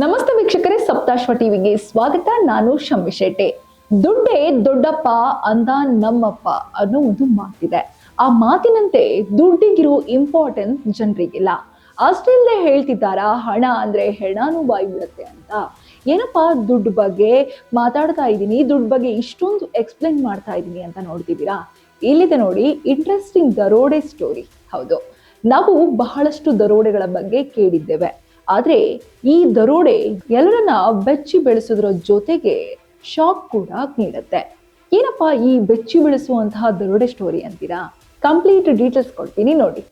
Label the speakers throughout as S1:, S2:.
S1: ನಮಸ್ತೆ ವೀಕ್ಷಕರೇ, ಸಪ್ತಾಶ್ವ ಟಿವಿಗೆ ಸ್ವಾಗತ. ನಾನು ಶಮ್ಮಿ ಶೆಟ್ಟಿ. ದುಡ್ಡೇ ದೊಡ್ಡಪ್ಪ ಅಂದ ನಮ್ಮಪ್ಪ ಅನ್ನೋ ಒಂದು ಮಾತಿದೆ. ಆ ಮಾತಿನಂತೆ ದುಡ್ಡಿಗಿರೋ ಇಂಪಾರ್ಟೆನ್ಸ್ ಜನರಿಗಿಲ್ಲ. ಅಷ್ಟಿಲ್ಲದೆ ಹೇಳ್ತಿದ್ದಾರಾ, ಹಣ ಅಂದ್ರೆ ಹೆಣಾನು ಬಾಯಿ ಬಿಡುತ್ತೆ ಅಂತ. ಏನಪ್ಪಾ, ದುಡ್ಡು ಬಗ್ಗೆ ಮಾತಾಡ್ತಾ ಇದ್ದೀನಿ, ದುಡ್ಡು ಬಗ್ಗೆ ಇಷ್ಟೊಂದು ಎಕ್ಸ್ಪ್ಲೇನ್ ಮಾಡ್ತಾ ಇದ್ದೀನಿ ಅಂತ ನೋಡ್ತಿದ್ದೀರಾ? ಇಲ್ಲಿದೆ ನೋಡಿ ಇಂಟ್ರೆಸ್ಟಿಂಗ್ ದರೋಡೆ ಸ್ಟೋರಿ ಹೌದು. ನಾವು ಬಹಳಷ್ಟು ದರೋಡೆಗಳ ಬಗ್ಗೆ ಕೇಳಿದ್ದೇವೆ. ಆದ್ರೆ ಈ ದರೋಡೆ ಎಲ್ಲರನ್ನ ಬೆಚ್ಚಿ ಬೆಳೆಸೋದ್ರ ಜೊತೆಗೆ ಶಾಕ್ ಕೂಡ ನೀಡುತ್ತೆ. ಏನಪ್ಪಾ ಈ ಬೆಚ್ಚಿ ಬೆಳೆಸುವಂತಹ ದರೋಡೆ ಸ್ಟೋರಿ ಅಂತೀರಾ? ಕಂಪ್ಲೀಟ್ ಡೀಟೇಲ್ಸ್ ಕೊಡ್ತೀನಿ ನೋಡಿ.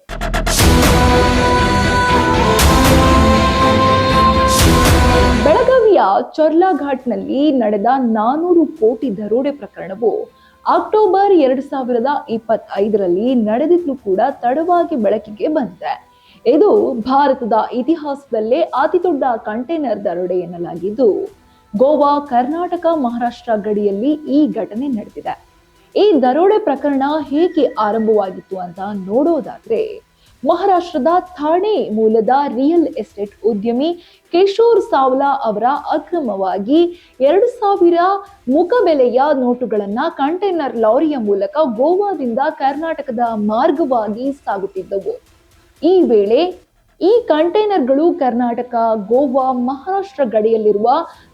S1: ಬೆಳಗಾವಿಯ ಚೊರ್ಲಾಘಾಟ್ನಲ್ಲಿ ನಡೆದ ನಾನೂರು ಕೋಟಿ ದರೋಡೆ ಪ್ರಕರಣವು ಅಕ್ಟೋಬರ್ ಎರಡ್ ಸಾವಿರದ ಇಪ್ಪತ್ತೈದರಲ್ಲಿ ನಡೆದಿದ್ರು ಕೂಡ ತಡವಾಗಿ ಬೆಳಕಿಗೆ ಬಂದಿದೆ. ಇದು ಭಾರತದ ಇತಿಹಾಸದಲ್ಲೇ ಅತಿ ದೊಡ್ಡ ಕಂಟೈನರ್ ದರೋಡೆ ಎನ್ನಲಾಗಿದ್ದು, ಗೋವಾ, ಕರ್ನಾಟಕ, ಮಹಾರಾಷ್ಟ್ರ ಗಡಿಯಲ್ಲಿ ಈ ಘಟನೆ ನಡೆದಿದೆ. ಈ ದರೋಡೆ ಪ್ರಕರಣ ಹೇಗೆ ಆರಂಭವಾಗಿತ್ತು ಅಂತ ನೋಡೋದಾದ್ರೆ, ಮಹಾರಾಷ್ಟ್ರದ ಥಾಣೆ ಮೂಲದ ರಿಯಲ್ ಎಸ್ಟೇಟ್ ಉದ್ಯಮಿ ಕಿಶೋರ್ ಸಾವ್ಲಾ ಅವರ ಅಕ್ರಮವಾಗಿ ಎರಡು ಸಾವಿರ ಮುಖಬೆಲೆಯ ನೋಟುಗಳನ್ನು ಕಂಟೈನರ್ ಲಾರಿಯ ಮೂಲಕ ಗೋವಾದಿಂದ ಕರ್ನಾಟಕದ ಮಾರ್ಗವಾಗಿ ಸಾಗುತ್ತಿದ್ದವು. ಈ ವೇಳೆ ಈ ಕಂಟೈನರ್ಗಳು ಕರ್ನಾಟಕ, ಗೋವಾ, ಮಹಾರಾಷ್ಟ್ರ ಗಡಿಯಲ್ಲಿರುವ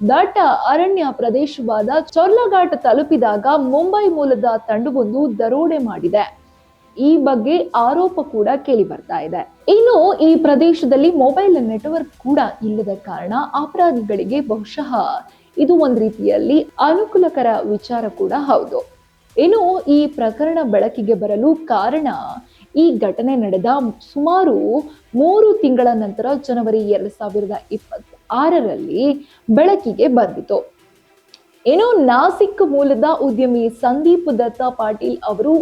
S1: ದಟ್ಟ ಅರಣ್ಯ ಪ್ರದೇಶವಾದ ಚೊರ್ಲಘಾಟ್ ತಲುಪಿದಾಗ ಮುಂಬೈ ಮೂಲದ ತಂಡವೊಂದು ದರೋಡೆ ಮಾಡಿದೆ. ಈ ಬಗ್ಗೆ ಆರೋಪ ಕೂಡ ಕೇಳಿ ಬರ್ತಾ ಇದೆ. ಇನ್ನು ಈ ಪ್ರದೇಶದಲ್ಲಿ ಮೊಬೈಲ್ ನೆಟ್ವರ್ಕ್ ಕೂಡ ಇಲ್ಲದ ಕಾರಣ ಅಪರಾಧಿಗಳಿಗೆ ಬಹುಶಃ ಇದು ಒಂದು ರೀತಿಯಲ್ಲಿ ಅನುಕೂಲಕರ ವಿಚಾರ ಕೂಡ ಹೌದು. ಇನ್ನು ಈ ಪ್ರಕರಣ ಬೆಳಕಿಗೆ ಬರಲು ಕಾರಣ ಈ ಘಟನೆ ನಡೆದ ಸುಮಾರು ಮೂರು ತಿಂಗಳ ನಂತರ ಜನವರಿ ಎರಡು ಸಾವಿರದ ಇಪ್ಪತ್ತ ಆರರಲ್ಲಿ ಬೆಳಕಿಗೆ ಬಂದಿತು. ಏನು ನಾಸಿಕ್ ಮೂಲದ ಉದ್ಯಮಿ ಸಂದೀಪ್ ದತ್ತ ಪಾಟೀಲ್ ಅವರು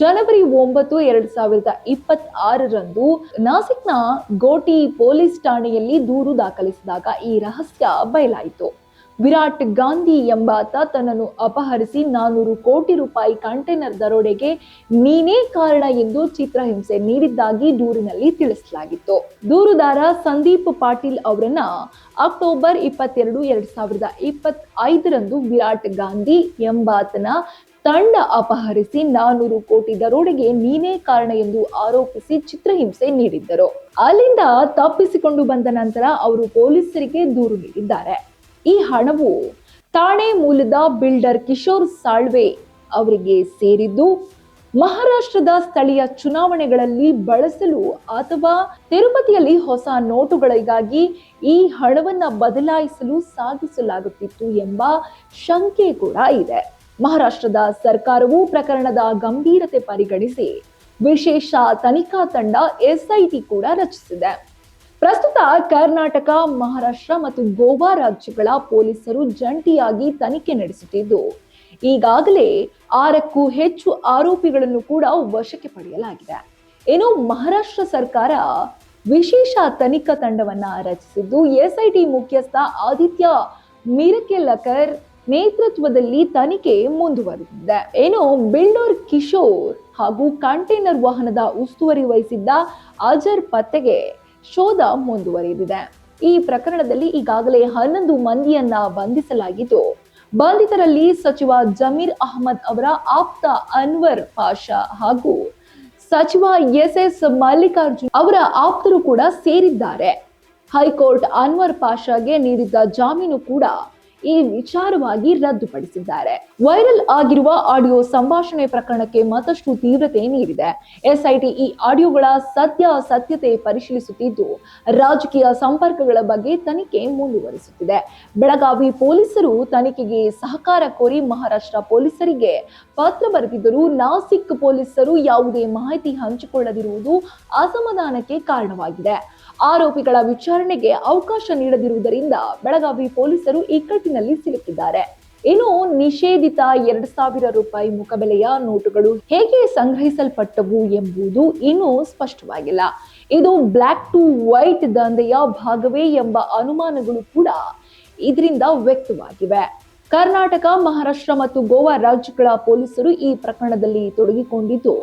S1: ಜನವರಿ ಒಂಬತ್ತು ಎರಡು ಸಾವಿರದ ಇಪ್ಪತ್ತ್ ಆರರಂದು ನಾಸಿಕ್ನ ಗೋಟಿ ಪೊಲೀಸ್ ಠಾಣೆಯಲ್ಲಿ ದೂರು ದಾಖಲಿಸಿದಾಗ ಈ ರಹಸ್ಯ ಬಯಲಾಯಿತು. ವಿರಾಟ್ ಗಾಂಧಿ ಎಂಬಾತ ತನ್ನನ್ನು ಅಪಹರಿಸಿ ನಾನೂರು ಕೋಟಿ ರೂಪಾಯಿ ಕಂಟೈನರ್ ದರೋಡೆಗೆ ನೀನೇ ಕಾರಣ ಎಂದು ಚಿತ್ರಹಿಂಸೆ ನೀಡಿದ್ದಾಗಿ ದೂರಿನಲ್ಲಿ ತಿಳಿಸಲಾಗಿತ್ತು. ದೂರುದಾರ ಸಂದೀಪ್ ಪಾಟೀಲ್ ಅವರನ್ನ ಅಕ್ಟೋಬರ್ ಇಪ್ಪತ್ತೆರಡು, ಎರಡ್ ಸಾವಿರದ ಇಪ್ಪತ್ತ್ ಐದರಂದು ವಿರಾಟ್ ಗಾಂಧಿ ಎಂಬಾತನ ತಂಡ ಅಪಹರಿಸಿ ನಾನೂರು ಕೋಟಿ ದರೋಡೆಗೆ ನೀನೇ ಕಾರಣ ಎಂದು ಆರೋಪಿಸಿ ಚಿತ್ರಹಿಂಸೆ ನೀಡಿದ್ದರು. ಅಲ್ಲಿಂದ ತಪ್ಪಿಸಿಕೊಂಡು ಬಂದ ನಂತರ ಅವರು ಪೊಲೀಸರಿಗೆ ದೂರು ನೀಡಿದ್ದಾರೆ. ಈ ಹಣವು ಠಾಣೆ ಮೂಲದ ಬಿಲ್ಡರ್ ಕಿಶೋರ್ ಸಾಳ್ವೆ ಅವರಿಗೆ ಸೇರಿದ್ದು ಮಹಾರಾಷ್ಟ್ರದ ಸ್ಥಳೀಯ ಚುನಾವಣೆಗಳಲ್ಲಿ ಬಳಸಲು ಅಥವಾ ತಿರುಪತಿಯಲ್ಲಿ ಹೊಸ ನೋಟುಗಳಿಗಾಗಿ ಈ ಹಣವನ್ನು ಬದಲಾಯಿಸಲು ಸಾಧಿಸಲಾಗುತ್ತಿತ್ತು ಎಂಬ ಶಂಕೆ ಕೂಡ ಇದೆ. ಮಹಾರಾಷ್ಟ್ರದ ಸರ್ಕಾರವು ಪ್ರಕರಣದ ಗಂಭೀರತೆ ಪರಿಗಣಿಸಿ ವಿಶೇಷ ತನಿಖಾ ತಂಡ ಎಸ್ಐಟಿ ಕೂಡ ರಚಿಸಿದೆ. ಪ್ರಸ್ತುತ ಕರ್ನಾಟಕ, ಮಹಾರಾಷ್ಟ್ರ ಮತ್ತು ಗೋವಾ ರಾಜ್ಯಗಳ ಪೊಲೀಸರು ಜಂಟಿಯಾಗಿ ತನಿಖೆ ನಡೆಸುತ್ತಿದ್ದು, ಈಗಾಗಲೇ ಆರಕ್ಕೂ ಹೆಚ್ಚು ಆರೋಪಿಗಳನ್ನು ಕೂಡ ವಶಕ್ಕೆ ಪಡೆಯಲಾಗಿದೆ. ಇನ್ನು ಮಹಾರಾಷ್ಟ್ರ ಸರ್ಕಾರ ವಿಶೇಷ ತನಿಖಾ ತಂಡವನ್ನ ರಚಿಸಿದ್ದು, ಎಸ್ಐಟಿ ಮುಖ್ಯಸ್ಥ ಆದಿತ್ಯ ಮಿರಕೆಲಕರ್ ನೇತೃತ್ವದಲ್ಲಿ ತನಿಖೆ ಮುಂದುವರೆದಿದೆ. ಏನು ಬಿಲ್ಡೋರ್ ಕಿಶೋರ್ ಹಾಗೂ ಕಂಟೈನರ್ ವಾಹನದ ಉಸ್ತುವಾರಿ ವಹಿಸಿದ್ದ ಅಜರ್ ಪತ್ತೆಗೆ ಶೋಧ ಮುಂದುವರೆದಿದೆ. ಈ ಪ್ರಕರಣದಲ್ಲಿ ಈಗಾಗಲೇ ಹನ್ನೊಂದು ಮಂದಿಯನ್ನ ಬಂಧಿಸಲಾಗಿದ್ದು, ಬಂಧಿತರಲ್ಲಿ ಸಚಿವ ಜಮೀರ್ ಅಹಮದ್ ಅವರ ಆಪ್ತ ಅನ್ವರ್ ಪಾಷಾ ಹಾಗೂ ಸಚಿವ ಎಸ್ ಎಸ್ ಮಲ್ಲಿಕಾರ್ಜುನ್ ಅವರ ಆಪ್ತರು ಕೂಡ ಸೇರಿದ್ದಾರೆ. ಹೈಕೋರ್ಟ್ ಅನ್ವರ್ ಪಾಷಾಗೆ ನೀಡಿದ್ದ ಜಾಮೀನು ಕೂಡ ಈ ವಿಚಾರವಾಗಿ ರದ್ದುಪಡಿಸಿದ್ದಾರೆ. ವೈರಲ್ ಆಗಿರುವ ಆಡಿಯೋ ಸಂಭಾಷಣೆ ಪ್ರಕರಣಕ್ಕೆ ಮತ್ತಷ್ಟು ತೀವ್ರತೆ ನೀಡಿದೆ. ಎಸ್ಐಟಿ ಈ ಆಡಿಯೋಗಳ ಸತ್ಯಾಸತ್ಯತೆ ಪರಿಶೀಲಿಸುತ್ತಿದ್ದು, ರಾಜಕೀಯ ಸಂಪರ್ಕಗಳ ಬಗ್ಗೆ ತನಿಖೆ ಮುಂದುವರಿಸುತ್ತಿದೆ. ಬೆಳಗಾವಿ ಪೊಲೀಸರು ತನಿಖೆಗೆ ಸಹಕಾರ ಕೋರಿ ಮಹಾರಾಷ್ಟ್ರ ಪೊಲೀಸರಿಗೆ ಪತ್ರ ಬರೆದಿದ್ದರೂ ನಾಸಿಕ್ ಪೊಲೀಸರು ಯಾವುದೇ ಮಾಹಿತಿ ಹಂಚಿಕೊಳ್ಳದಿರುವುದು ಅಸಮಾಧಾನಕ್ಕೆ ಕಾರಣವಾಗಿದೆ. ಆರೋಪಿಗಳ ವಿಚಾರಣೆಗೆ ಅವಕಾಶ ನೀಡದಿರುವುದರಿಂದ ಬೆಳಗಾವಿ ಪೊಲೀಸರು ಇಕ್ಕಟ್ಟಿನಲ್ಲಿ ಸಿಲುಕಿದ್ದಾರೆ. ಇನ್ನು ನಿಷೇಧಿತ ಎರಡ್ ಸಾವಿರ ರೂಪಾಯಿ ಮುಖಬೆಲೆಯ ನೋಟುಗಳು ಹೇಗೆ ಸಂಗ್ರಹಿಸಲ್ಪಟ್ಟವು ಎಂಬುದು ಇನ್ನೂ ಸ್ಪಷ್ಟವಾಗಿಲ್ಲ. ಇದು ಬ್ಲ್ಯಾಕ್ ಟು ವೈಟ್ ದಂಧೆಯ ಭಾಗವೇ ಎಂಬ ಅನುಮಾನಗಳು ಕೂಡ ಇದರಿಂದ ವ್ಯಕ್ತವಾಗಿವೆ. ಕರ್ನಾಟಕ, ಮಹಾರಾಷ್ಟ್ರ ಮತ್ತು ಗೋವಾ ರಾಜ್ಯಗಳ ಪೊಲೀಸರು ಈ ಪ್ರಕರಣದಲ್ಲಿ ತೊಡಗಿಕೊಂಡಿದ್ದು,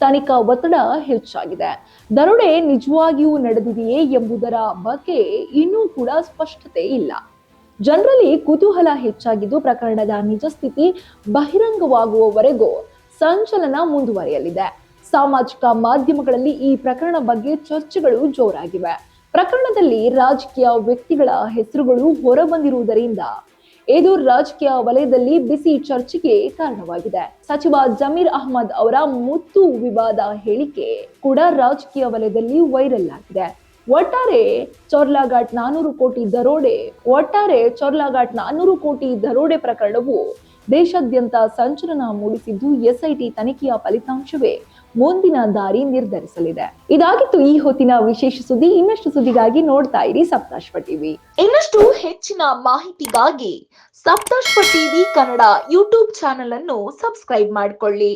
S1: ತನಿಖಾ ಒತ್ತಡ ಹೆಚ್ಚಾಗಿದೆ. ದರೋಡೆ ನಿಜವಾಗಿಯೂ ನಡೆದಿದೆಯೇ ಎಂಬುದರ ಬಗ್ಗೆ ಇನ್ನೂ ಕೂಡ ಸ್ಪಷ್ಟತೆ ಇಲ್ಲ. ಜನರಲ್ಲಿ ಕುತೂಹಲ ಹೆಚ್ಚಾಗಿದ್ದು, ಪ್ರಕರಣದ ನಿಜ ಸ್ಥಿತಿ ಬಹಿರಂಗವಾಗುವವರೆಗೂ ಸಂಚಲನ ಮುಂದುವರಿಯಲಿದೆ. ಸಾಮಾಜಿಕ ಮಾಧ್ಯಮಗಳಲ್ಲಿ ಈ ಪ್ರಕರಣ ಬಗ್ಗೆ ಚರ್ಚೆಗಳು ಜೋರಾಗಿವೆ. ಪ್ರಕರಣದಲ್ಲಿ ರಾಜಕೀಯ ವ್ಯಕ್ತಿಗಳ ಹೆಸರುಗಳು ಹೊರಬಂದಿರುವುದರಿಂದ ಇದು ರಾಜಕೀಯ ವಲಯದಲ್ಲಿ ಬಿಸಿ ಚರ್ಚೆಗೆ ಕಾರಣವಾಗಿದೆ. ಸಚಿವ ಜಮೀರ್ ಅಹ್ಮದ್ ಅವರ ಮುತ್ತು ವಿವಾದ ಹೇಳಿಕೆ ಕೂಡ ರಾಜಕೀಯ ವಲಯದಲ್ಲಿ ವೈರಲ್ ಆಗಿದೆ. ಒಟ್ಟಾರೆ ಚೋರ್ಲಾಘಾಟ್ ನಾನೂರು ಕೋಟಿ ದರೋಡೆ, ಒಟ್ಟಾರೆ ಚೋರ್ಲಾಘಾಟ್ ನಾನೂರು ಕೋಟಿ ದರೋಡೆ ಪ್ರಕರಣವು ದೇಶಾದ್ಯಂತ ಸಂಚಲನ ಮೂಡಿಸಿದ್ದು ಎಸ್ಐಟಿ ತನಿಖೆಯ ಫಲಿತಾಂಶವೇ. ಮುಂದಿನ ದಾರಿ ನಿರ್ಧರಿಸಲಿದೆ. ಇದಾಗಿತ್ತು ಈ ಹೊತ್ತಿನ ವಿಶೇಷ ಸುದ್ದಿ. ಇನ್ನಷ್ಟು ಸುದ್ದಿಗಾಗಿ ನೋಡ್ತಾ ಇರಿ ಸಪ್ತಾಶ್ವ ಟಿವಿ.
S2: ಇನ್ನಷ್ಟು ಹೆಚ್ಚಿನ ಮಾಹಿತಿಗಾಗಿ Saptashva TV Kannada YouTube channel ಅನ್ನು ಸಬ್ಸ್ಕ್ರೈಬ್ ಮಾಡಿಕೊಳ್ಳಿ.